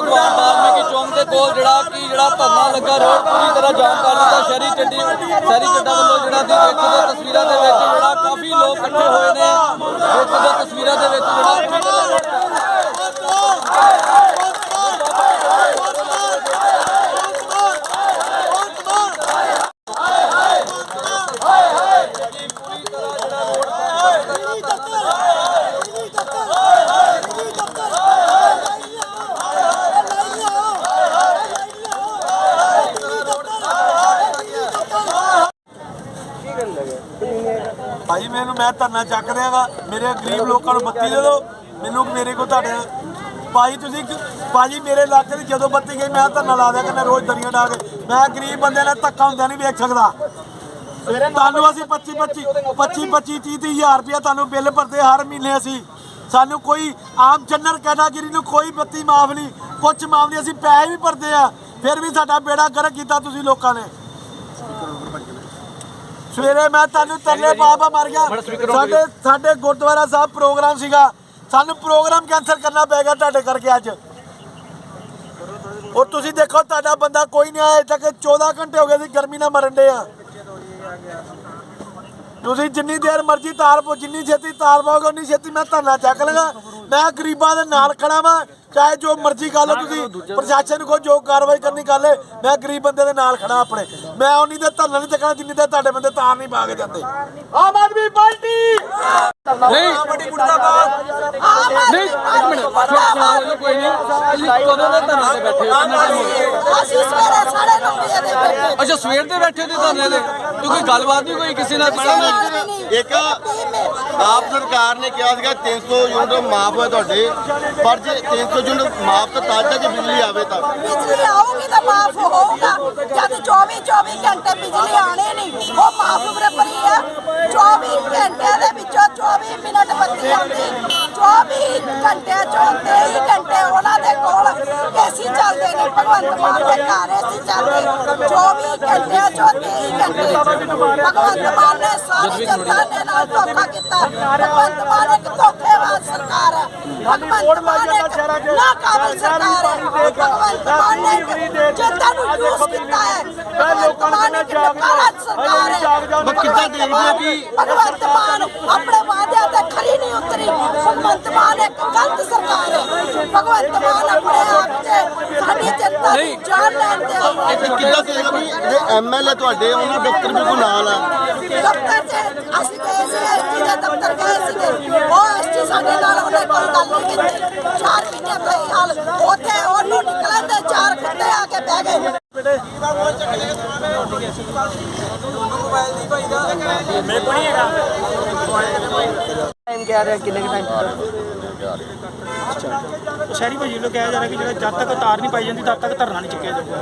ਭਗਵਾਨ ਵਾਲਮੀਕੀ ਚੌਂਕ ਦੇ ਕੋਲ ਜਿਹੜਾ ਕਿ ਜਿਹੜਾ ਧਰਨਾ ਲੱਗਾ ਰੋਡ ਪੂਰੀ ਤਰ੍ਹਾਂ ਜਾਮ ਕਰ ਦਿੱਤਾ। ਸ਼ਹਿਰੀ ਚੱਡੀ ਸ਼ਹਿਰੀ ਚੱਡਾ ਵੱਲੋਂ ਜਿਹੜਾ ਦੀ ਦੇਖੋ ਤਸਵੀਰਾਂ ਦੇ ਵਿੱਚ ਜਿਹੜਾ ਕਾਫੀ ਲੋਕ ਇਕੱਠੇ ਹੋਏ ਨੇ। ਦੇਖੋ ਤਸਵੀਰਾਂ ਦੇ ਵਿੱਚ ਜਿਹੜਾ ਪੂਰੀ ਤਰ੍ਹਾਂ ਭਾਈ ਮੈਨੂੰ ਮੈਂ ਧਰਨਾ ਚੱਕ ਦਿਆਂਗਾ ਮੇਰੇ ਗਰੀਬ ਲੋਕਾਂ ਨੂੰ ਬੱਤੀ ਦੇ ਦਿਓ। ਮੈਨੂੰ ਮੇਰੇ ਕੋਲ ਤੁਹਾਡੇ ਭਾਈ ਤੁਸੀਂ ਭਾਜੀ ਮੇਰੇ ਇਲਾਕੇ ਦੀ ਜਦੋਂ ਬੱਤੀ ਗਈ ਮੈਂ ਧਰਨਾ ਲਾ ਦਿਆ ਕਰਨਾ ਰੋਜ਼ ਦਰੀਆਂ ਡਾ ਕੇ ਮੈਂ ਗਰੀਬ ਬੰਦੇ ਨਾਲ ਧੱਕਾ ਹੁੰਦਾ ਨਹੀਂ ਵੇਖ ਸਕਦਾ। ਤੁਹਾਨੂੰ ਅਸੀਂ 25 25 25 25 30 ਹਜ਼ਾਰ ਰੁਪਇਆ ਤੁਹਾਨੂੰ ਬਿੱਲ ਭਰਦੇ ਹਰ ਮਹੀਨੇ ਅਸੀਂ। ਸਾਨੂੰ ਕੋਈ ਆਮ ਜਨਰਲ ਕੈਟਾਗਰੀ ਨੂੰ ਕੋਈ ਬੱਤੀ ਮਾਫ ਨਹੀਂ ਕੁਝ ਮਾਫ ਨਹੀਂ ਅਸੀਂ ਪੈਸੇ ਵੀ ਭਰਦੇ ਆ। ਫਿਰ ਵੀ ਸਾਡਾ ਬੇੜਾ ਗਰਕ ਕੀਤਾ ਤੁਸੀਂ ਲੋਕਾਂ ਨੇ। ਸਵੇਰੇ ਮੈਂ ਤੁਹਾਨੂੰ ਤਰਲੇ ਬਾਬਾ ਮਰ ਗਿਆ। ਸਾਡੇ ਸਾਡੇ ਗੁਰਦੁਆਰਾ ਸਾਹਿਬ ਪ੍ਰੋਗਰਾਮ ਸੀਗਾ। ਸਾਨੂੰ ਪ੍ਰੋਗਰਾਮ ਕੈਨਸਲ ਕਰਨਾ ਪੈ ਗਿਆ ਤੁਹਾਡੇ ਕਰਕੇ ਅੱਜ। ਔਰ ਤੁਸੀਂ ਦੇਖੋ ਤੁਹਾਡਾ ਬੰਦਾ ਕੋਈ ਨਹੀਂ ਆਇਆ ਤੱਕ 14 ਘੰਟੇ ਹੋ ਗਏ ਸੀ ਗਰਮੀ ਨਾਲ ਮਰਨ ਦੇ ਆ। ਤੁਸੀਂ ਜਿੰਨੀ ਦੇਰ ਮਰਜ਼ੀ ਤਾਰ ਪੋ ਜਿੰਨੀ ਛੇਤੀ ਤਾਰ ਪਾਓਗੇ ਉਨੀ ਛੇਤੀ ਮੈਂ ਧਰਨਾ ਚੱਕ ਲਗਾ ਮੈਂ ਗਰੀਬਾਂ ਦੇ ਨਾਲ ਖੜਾ ਵਾਂ ਚਾਹੇ ਜੋ ਮਰਜ਼ੀ ਲਓ ਤੁਸੀਂ ਪ੍ਰਸ਼ਾਸਨ ਕੋ ਜੋ ਕਾਰਵਾਈ ਕਰਨੀ ਕਰ ਲੈ ਮੈਂ ਗਰੀਬ ਬੰਦੇ ਦੇ ਨਾਲ ਖੜਾ ਆਪਣੇ। ਮੈਂ ਉਨੀ ਦੇ ਧਰਨਾ ਨਹੀਂ ਚੱਕਣਾ ਜਿੰਨੀ ਦੇ ਤੁਹਾਡੇ ਬੰਦੇ ਤਾਰ ਨਹੀਂ ਪਾ ਕੇ ਜਾਂਦੇ। ਆਮ ਆਦਮੀ ਪਾਰਟੀ! ਨਹੀਂ। ਬੜੀ ਮੁਰਦਾਬਾਦ! ਨਹੀਂ ਇੱਕ ਮਿੰਟ। ਕੋਈ ਨਹੀਂ। ਕਦੋਂ ਦੇ ਧਰਨੇ ਤੇ ਬੈਠੇ ਹੋ ਕਿੰਨਾ time ਹੋ ਗਿਆ? ਅਸੀਂ ਸਵੇਰੇ ਸਾਢੇ ਨੌ ਵਜੇ ਦੇ ਬੈਠੇ ਅੱਛਾ ਸਵੇਰ ਦੇ ਬੈਠੇ ਤੇ ਧਰਨੇ ਤੇ ਤੇ ਕੋਈ ਗੱਲਬਾਤ ਨਹੀਂ ਕੋਈ ਕਿਸੇ ਨਾਲ? ਇੱਕ ਆਪ ਸਰਕਾਰ ਨੇ ਕਿਹਾ ਸੀਗਾ 300 ਯੂਨਿਟ ਮਾਫ ਹੋਏ ਤੁਹਾਡੇ ਪਰ ਜੇ 300 ਯੂਨਿਟ ਮਾਫ ਤਾਂ ਤਾਂ ਜੇ ਬਿਜਲੀ ਆਵੇ ਤਾਂ। ਬਿਜਲੀ ਆਊਗੀ ਤਾਂ ਮਾਫ ਹੋਊਗਾ। ਜਦ 24 24 ਘੰਟੇ ਬਿਜਲੀ ਆਣੇ ਨਹੀਂ ਉਹ ਮਾਫ ਬਰਾਬਰੀ ਆ 24 ਘੰਟੇ ਦੇ ਵਿੱਚੋਂ 24 ਮਿੰਟ ਬੱਤੀ ਆਉਂਦੀ 24 ਘੰਟਿਆਂ ਚੋਂ 23 ਘੰਟੇ ਉਹਨਾਂ ਦੇ ਕੋਲ ਏਸੀ ਚੱਲਦੇ ਨੇ ਭਗਵੰਤ ਮਾਨ ਦੇ ਘਰ ਏਸੀ ਚੱਲਦੇ 24 ਘੰਟਿਆਂ ਚੋਂ 23 ਘੰਟੇ ਭਗਵੰਤ ਮਾਨ ਨੇ ਸਾਰੀ ਜਨਤਾ ਦੇ ਨਾਲ ਧੋਖਾ ਕੀਤਾ ਭਗਵੰਤ ਮਾਨ ਇੱਕ ਧੋਖੇਬਾਜ਼ ਸਰਕਾਰ ਹੈ ਭਗਵੰਤ ਮਾਨ ਇੱਕ ਨਾਕਾਬਲ ਸਰਕਾਰ ਹੈ ਭਗਵੰਤ ਮਾਨ ਨੇ ਜਨਤਾ ਨੂੰ ਯੂਜ਼ ਕੀਤਾ ਹੈ ਭਗਵੰਤ ਮਾਨ ਇੱਕ ਨਕਾਰਤ ਸਰਕਾਰ ਹੈ ਮੈਂ ਕਿੱਦਾਂ ਦੇਖਦੇ ਹੋ ਕਿ- ਭਗਵੰਤ ਮਾਨ ਆਪਣੇ ਖਰੀ ਨਹੀਂ ਭਗਵੰਤ ਮਾਨ ਇੱਕ ਗਲਤ ਸਰਕਾਰ ਹੈ। ਭਗਵੰਤ ਮਾਨ ਆਪਣੇ ਆਪ 'ਚ ਸਾਡੀ ਜਨਤਾ ਦੀ ਜਾਨ ਲੈਣ ਤੇ ਆਇਆ ਤੇ ਕਿੱਦਾਂ ਕਿ ਜਿਹੜੇ ਐਮਐਲਏ ਤੁਹਾਡੇ ਉਹਨਾਂ ਦਫ਼ਤਰ ਬਿਲਕੁਲ ਨਾਲ ਆ। ਦਫ਼ਤਰ 'ਚ ਅਸੀਂ ਗਏ ਸੀ ਐਸਟੀ ਦੇ ਦਫ਼ਤਰ ਗਏ ਸੀਗੇ। ਉਹ ਐਸਟੀ ਸਾਡੇ ਨਾਲ ਉਹਨੇ ਕੋਈ ਗੱਲ ਨਹੀਂ ਕੀਤੀ। ਚਾਰ ਮਹੀਨੇ ਤੋਂ ਇਹ ਹਾਲ। ਉੱਥੇ ਉਹਨੂੰ ਨਿਕਲਣ ਦੇ ਚਾਰ ਕੁੱਤੇ ਆ ਕੇ ਬਹਿ ਗਏ। ਟਾਈਮ ਕਹਿ ਰਿਹਾ ਕਿੰਨੇ ਟਾਈਮ ਸ਼ਹਿਰੀ ਭਾਜੀ ਵੱਲੋਂ ਕਿਹਾ ਜਾ ਰਿਹਾ ਕਿ ਜਿਹੜਾ ਜਦ ਤੱਕ ਤਾਰ ਨਹੀਂ ਪਾਈ ਜਾਂਦੀ ਤਦ ਤੱਕ ਧਰਨਾ ਨਹੀਂ ਚੁੱਕਿਆ ਜਾਊਗਾ